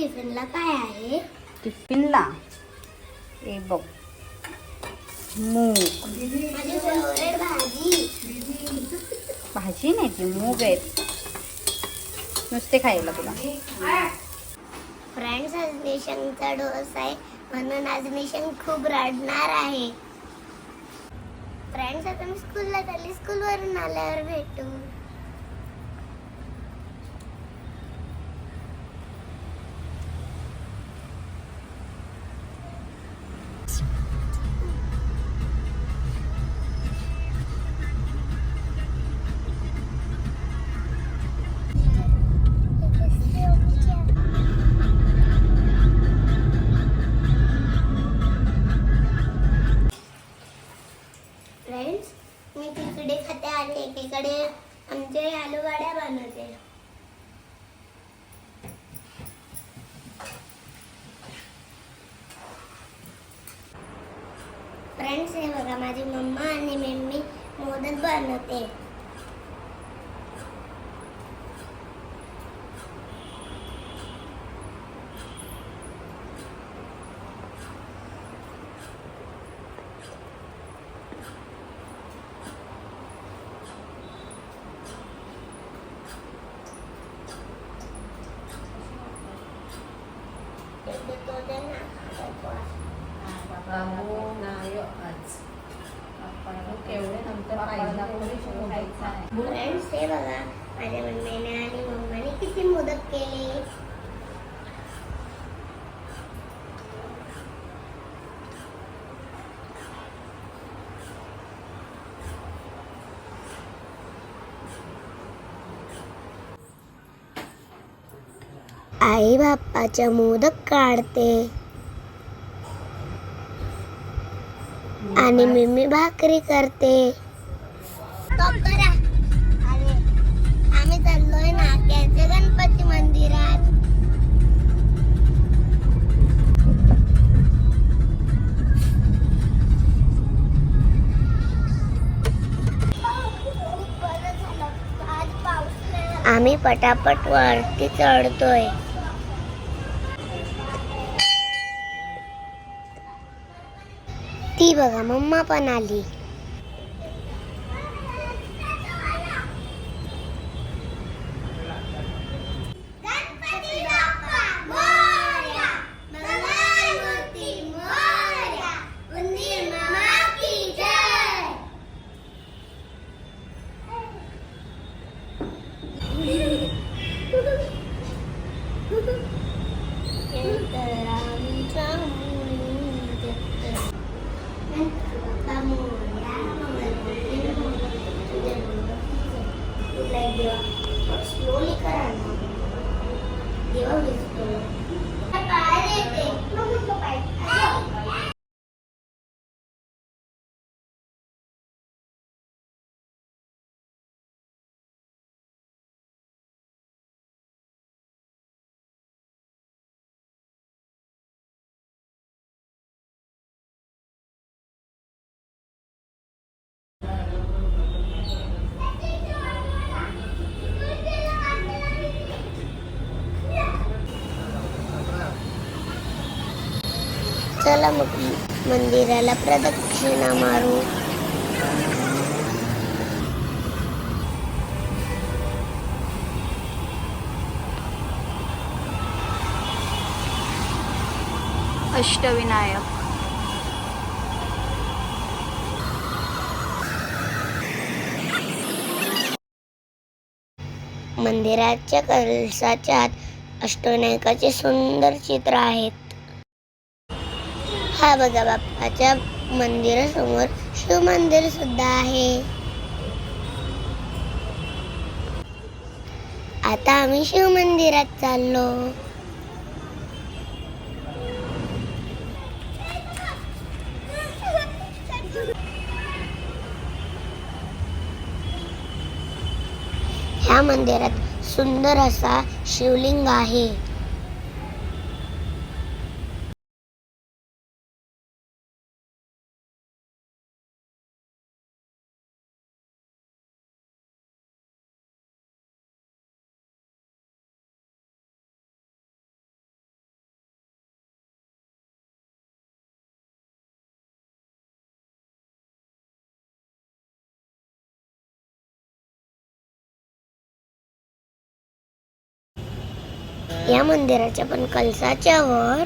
टिफिनला काय आहे? टिफिनला? हे बघ. मूग. भाजी. भाजी नाही ती मूग आहेत नुसते खायला तुला. फ्रेंड्स आज निशंकचा डोस आहे. म्हणून आज निशंक खूप रडणार आहे. फ्रेंड्स आता मी स्कूलला चालली. स्कूलवरून आल्यावर भेटू. फ्रेंड्स हे बघा माझी मम्मा आणि मम्मी मोदक बनवते ते तो दे ना बाबू नाही आज केवढे नंतर पाहिजे फ्रेंड्स हे बघा माझ्या मम्मीने आणि मम्माने किती मोदक केले आई बाप्पाच्या मोदक काढते. आणि मिमी भाकरी करते. आम्ही चाललोय नाक्याच्या गणपती मंदिरात. आम्ही पटापट वरती चढतोय. ती बघा मम्मा पण आली गणपती बाप्पा मोरया मंगलमूर्ती मोरया उंदीर मामा की जय शंकरांच्या मुलीत बाप्पा मोरया मंगलमूर्ती मोरया स्लोली करा ना देवा दिसतो चला मग मंदिराला प्रदक्षिणा मारू. अष्टविनायक. मंदिराच्या कलसाच्या आत अष्टविनायकाचे सुंदर चित्र आहेत. हा बघा बाप्पाच्या मंदिरासमोर शिव मंदिर सुद्धा आहे. आता आम्ही शिव मंदिरात चाललो. ह्या मंदिरात सुंदर असा शिवलिंग आहे. या मंदिराच्या पण कलसाच्या वर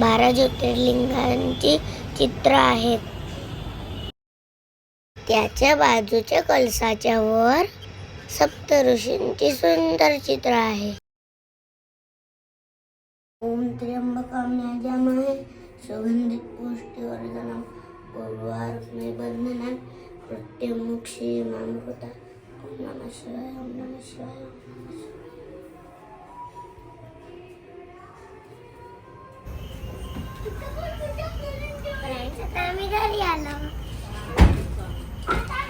बारा ज्योतिर्लिंगांची चित्र आहेत. त्याच्या बाजूच्या कलसाच्या वर सप्त ऋषींची सुंदर चित्र आहे. ओम त्र्यंबकम सुगंधित पुष्टीवर्धनम पूर्वार्कमे बंधनात प्रत्यमुक्षी मामृता ओम शिवाय ओम नमः शिवाय ओम नमः शिवाय घरी आलो. आता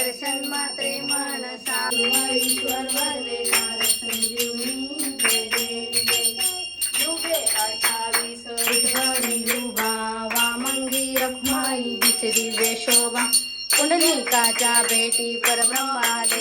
दर्शन मात्रे मन ईश्वर वरदेणार संजीवनी जय देवी जय. युगे अठ्ठावीस विठ्ठली युगा वामंगी रखमाई दिव्य शोभा. पुंडलिकाच्या भेटी परब्रह्माले.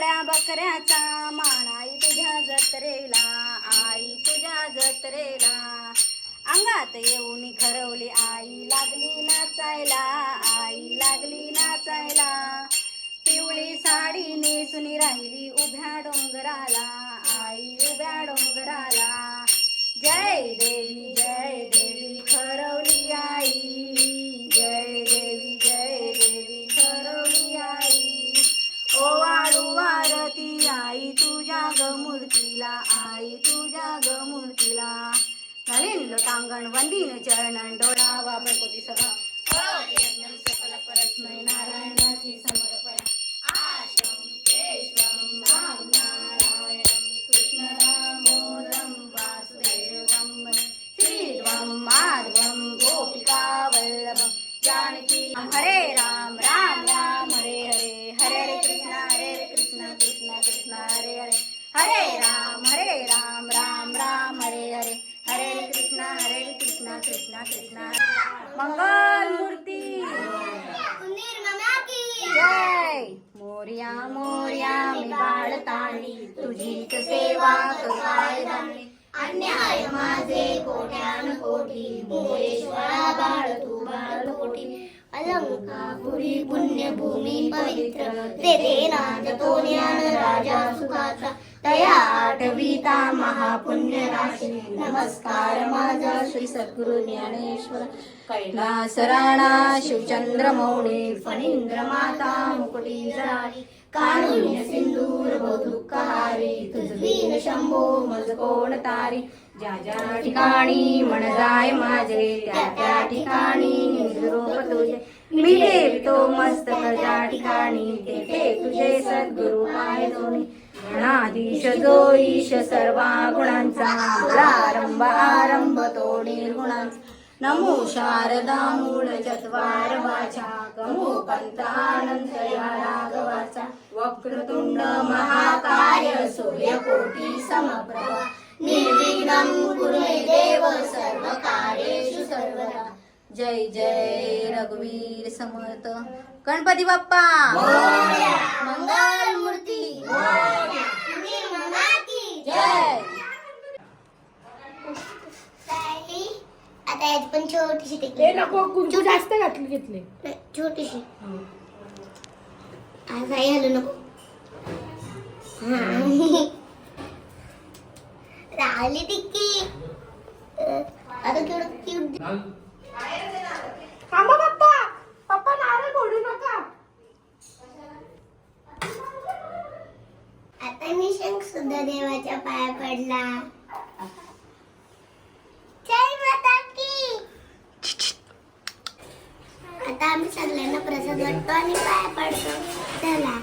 कोंबड्या बकऱ्याचा मानाई तुझ्या जत्रेला आई तुझ्या जत्रेला. अंगात येऊन खरवली आई लागली नाचायला आई लागली नाचायला. पिवळी साडी नेसून राहिली उभ्या डोंगराला आई उभ्या डोंगराला. जय देवी जय नलिन लोटांगण वंदीन चरणन डोळावा प्रकृती सभा करोति यज्ञं सकल परस्मै नारायणाची समर्पया आशं केशवं राम नारायणं कृष्ण दामोदरं वासुदेवं श्रीध्वं माधवं गोपिका वल्लभं जानकी हरे राम राम राम मंगल मूर्ती जय। मोर्या मोर्या मी बाळताणी तुझीच सेवा काय अन्याय माझे कोट्यान कोटी मोरेश्वरा बाळ तू बाळ कोटी अलंकापुरी पुण्यभूमी पवित्र तेथे नाद तो ज्ञान राजा सुखाचा। तया आठविता महापुण्यराशी नमस्कार माझा श्री सद्गुरु ज्ञानेश्वर। कैलास राणा शिवचंद्र मौळे फणींद्र माता मुकुटी जरारी कारुण्य सिंदूर दुःखहारी तुझवीन शंभो मज कोण तारी। ज्या ज्या ठिकाणी मन जाय माझे त्या त्या ठिकाणी निजरूप तुझे मी ठेवितो मस्त ज्या ठिकाणी ते तुझे सद्गुरु पाय दोन्ही गणाधीश जो ईश सर्वा गुणांचा. आरंभ आरंभ तो निर्गुणांचा. नमो शारदा मूळ चत्वार वाचा गमो पंत आनंद या राघवाचा. वक्रतुंड महाकाय सूर्यकोटी समप्रभा. निर्विघ्नं कुरु देव सर्व कार्येषु सर्वदा. जय जय रघुवीर समर्थ. गणपती बाप्पा! मंगल मूर्ती! आता याची पण छोटीशी टिकली नको कुंकू जास्त घातले घेतले. छोटीशी. आज आई हलू नको. हा. राहिली टिक्की आता केवढं क्यूट थांबा पप्पा आता निशंक सुद्धा देवाच्या पाया पडला. जय माता की. आता आम्ही सगळ्यांना प्रसाद वाटतो आणि पाया पडतो. चला.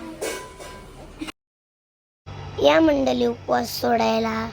या मंडळी उपवास सोडायला.